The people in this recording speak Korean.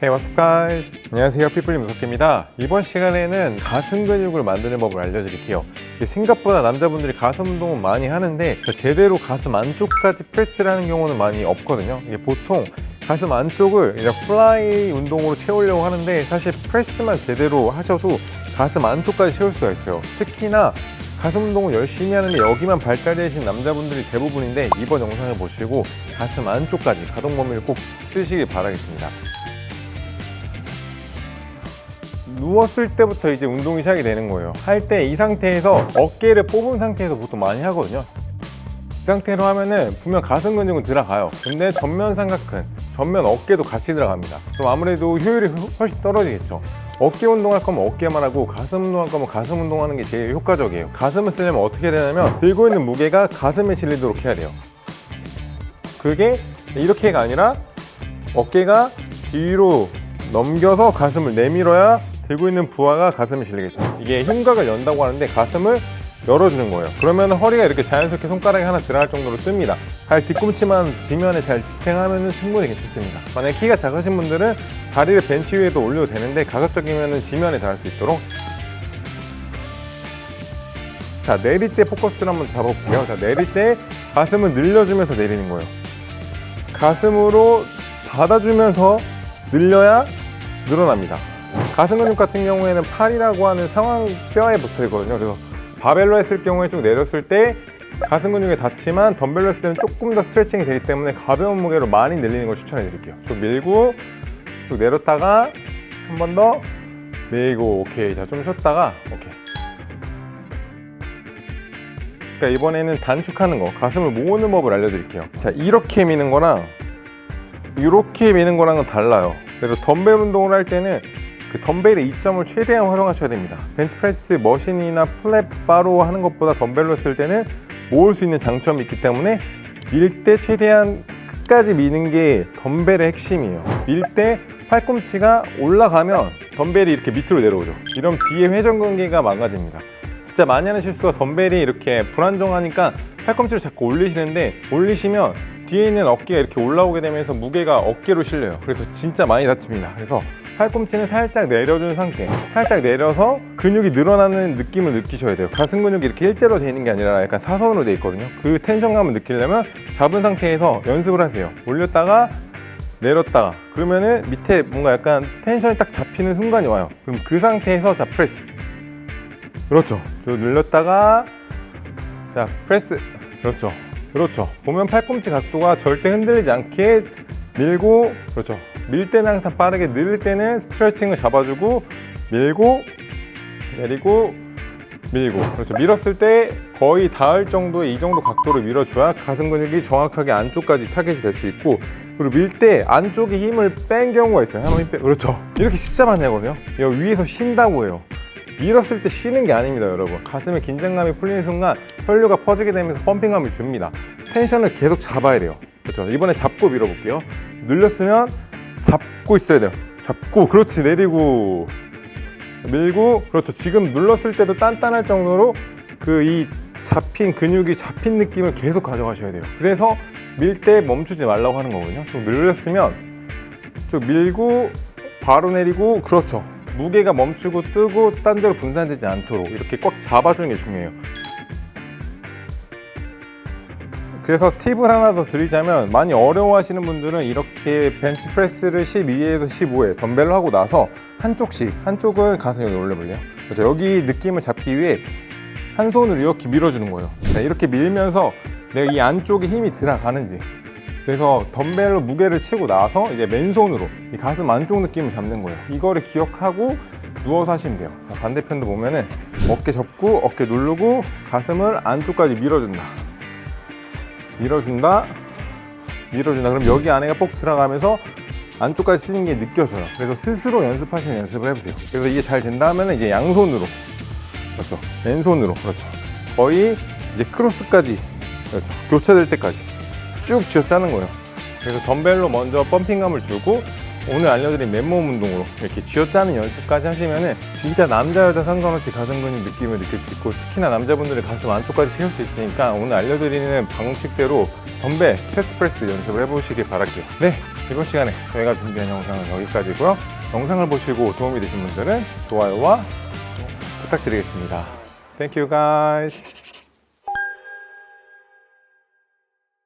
Hey, what's up, guys? 안녕하세요, 피플리 무섭게입니다. 이번 시간에는 가슴 근육을 만드는 법을 알려드릴게요. 생각보다 남자분들이 가슴 운동은 많이 하는데 제대로 가슴 안쪽까지 프레스를 하는 경우는 많이 없거든요. 이게 보통 가슴 안쪽을 이제 플라이 운동으로 채우려고 하는데 사실 프레스만 제대로 하셔도 가슴 안쪽까지 채울 수가 있어요. 특히나 가슴 운동을 열심히 하는데 여기만 발달되신 남자분들이 대부분인데 이번 영상을 보시고 가슴 안쪽까지 가동 범위를 꼭 쓰시길 바라겠습니다. 누웠을 때부터 이제 운동이 시작이 되는 거예요. 할 때 이 상태에서 어깨를 뽑은 상태에서 보통 많이 하거든요. 이 상태로 하면은 분명 가슴 근육은 들어가요. 근데 전면 삼각근, 전면 어깨도 같이 들어갑니다. 그럼 아무래도 효율이 훨씬 떨어지겠죠. 어깨 운동할 거면 어깨만 하고 가슴 운동할 거면 가슴 운동하는 게 제일 효과적이에요. 가슴을 쓰려면 어떻게 되냐면 들고 있는 무게가 가슴에 실리도록 해야 돼요. 그게 이렇게가 아니라 어깨가 뒤로 넘겨서 가슴을 내밀어야 들고 있는 부하가 가슴에 실리겠죠. 이게 흉곽을 연다고 하는데 가슴을 열어주는 거예요. 그러면 허리가 이렇게 자연스럽게 손가락이 하나 들어갈 정도로 뜹니다. 발 뒤꿈치만 지면에 잘 지탱하면 충분히 괜찮습니다. 만약 키가 작으신 분들은 다리를 벤치 위에도 올려도 되는데 가급적이면 지면에 닿을 수 있도록 자 내릴 때 포커스를 한번 잡아볼게요. 자 내릴 때 가슴을 늘려주면서 내리는 거예요. 가슴으로 받아주면서 늘려야 늘어납니다. 가슴 근육 같은 경우에는 팔이라고 하는 상완뼈에 붙어 있거든요. 그래서 바벨로 했을 경우에 쭉 내렸을 때 가슴 근육에 닿지만 덤벨로 했을 때는 조금 더 스트레칭이 되기 때문에 가벼운 무게로 많이 늘리는 걸 추천해 드릴게요. 쭉 밀고 쭉 내렸다가 한 번 더 밀고 오케이. 자 좀 쉬었다가 오케이. 그러니까 이번에는 단축하는 거, 가슴을 모으는 법을 알려드릴게요. 자, 이렇게 미는 거랑 이렇게 미는 거랑은 달라요. 그래서 덤벨 운동을 할 때는 그 덤벨의 이점을 최대한 활용하셔야 됩니다. 벤치프레스 머신이나 플랫 바로 하는 것보다 덤벨로 쓸 때는 모을 수 있는 장점이 있기 때문에 밀 때 최대한 끝까지 미는 게 덤벨의 핵심이에요. 밀 때 팔꿈치가 올라가면 덤벨이 이렇게 밑으로 내려오죠. 이런 뒤에 회전근개가 망가집니다. 진짜 많이 하는 실수가 덤벨이 이렇게 불안정하니까 팔꿈치를 자꾸 올리시는데 올리시면 뒤에 있는 어깨가 이렇게 올라오게 되면서 무게가 어깨로 실려요. 그래서 진짜 많이 다칩니다. 그래서 팔꿈치는 살짝 내려준 상태. 살짝 내려서 근육이 늘어나는 느낌을 느끼셔야 돼요. 가슴 근육이 이렇게 일자로 되어 있는 게 아니라 약간 사선으로 되어 있거든요. 그 텐션감을 느끼려면 잡은 상태에서 연습을 하세요. 올렸다가 내렸다가. 그러면은 밑에 뭔가 약간 텐션이 딱 잡히는 순간이 와요. 그럼 그 상태에서 자 프레스. 그렇죠. 쭉 늘렸다가 자 프레스. 그렇죠. 그렇죠. 보면 팔꿈치 각도가 절대 흔들리지 않게 밀고 그렇죠. 밀 때는 항상 빠르게 늘 때는 스트레칭을 잡아주고 밀고 내리고 밀고. 그렇죠. 밀었을 때 거의 닿을 정도의 이 정도 각도로 밀어줘야 가슴 근육이 정확하게 안쪽까지 타겟이 될 수 있고 그리고 밀 때 안쪽에 힘을 뺀 경우가 있어요. 한번 힘 빼. 그렇죠. 이렇게 진짜 많이 하거든요. 위에서 쉰다고 해요. 밀었을 때 쉬는 게 아닙니다 여러분. 가슴에 긴장감이 풀리는 순간 혈류가 퍼지게 되면서 펌핑감을 줍니다. 텐션을 계속 잡아야 돼요 그렇죠. 이번에 잡고 밀어볼게요. 늘렸으면 잡고 있어야 돼요. 잡고 그렇지 내리고. 밀고 그렇죠. 지금 눌렀을 때도 단단할 정도로 그 이 잡힌 근육이 잡힌 느낌을 계속 가져가셔야 돼요. 그래서 밀 때 멈추지 말라고 하는 거거든요. 좀 늘렸으면 쭉 밀고 바로 내리고 그렇죠. 무게가 멈추고 뜨고 딴 데로 분산되지 않도록 이렇게 꽉 잡아주는 게 중요해요 그래서 팁을 하나 더 드리자면 많이 어려워하시는 분들은 이렇게 벤치프레스를 12에서 15에 덤벨로 하고 나서 한쪽씩 한쪽은 가슴 여기 올려볼래요? 그래서 여기 느낌을 잡기 위해 한 손으로 이렇게 밀어주는 거예요. 자, 이렇게 밀면서 내가 이 안쪽에 힘이 들어가는지. 그래서 덤벨로 무게를 치고 나서 이제 맨손으로 이 가슴 안쪽 느낌을 잡는 거예요. 이거를 기억하고 누워서 하시면 돼요. 자, 반대편도 보면은 어깨 접고 어깨 누르고 가슴을 안쪽까지 밀어준다 밀어준다. 밀어준다. 그럼 여기 안에가 꼭 들어가면서 안쪽까지 쓰는 게 느껴져요. 그래서 스스로 연습하시는 연습을 해보세요. 그래서 이게 잘 된다 하면 이제 양손으로. 그렇죠. 왼손으로. 그렇죠. 거의 이제 크로스까지. 그렇죠. 교차될 때까지. 쭉 쥐어 짜는 거예요. 그래서 덤벨로 먼저 펌핑감을 주고 오늘 알려드린 맨몸 운동으로 이렇게 쥐어짜는 연습까지 하시면은 진짜 남자 여자 상관없이 가슴 근육 느낌을 느낄 수 있고 특히나 남자분들의 가슴 안쪽까지 채울 수 있으니까 오늘 알려드리는 방식대로 덤벨 체스트 프레스 연습을 해보시길 바랄게요 네 이번 시간에 저희가 준비한 영상은 여기까지고요. 영상을 보시고 도움이 되신 분들은 좋아요와 부탁드리겠습니다. Thank you guys.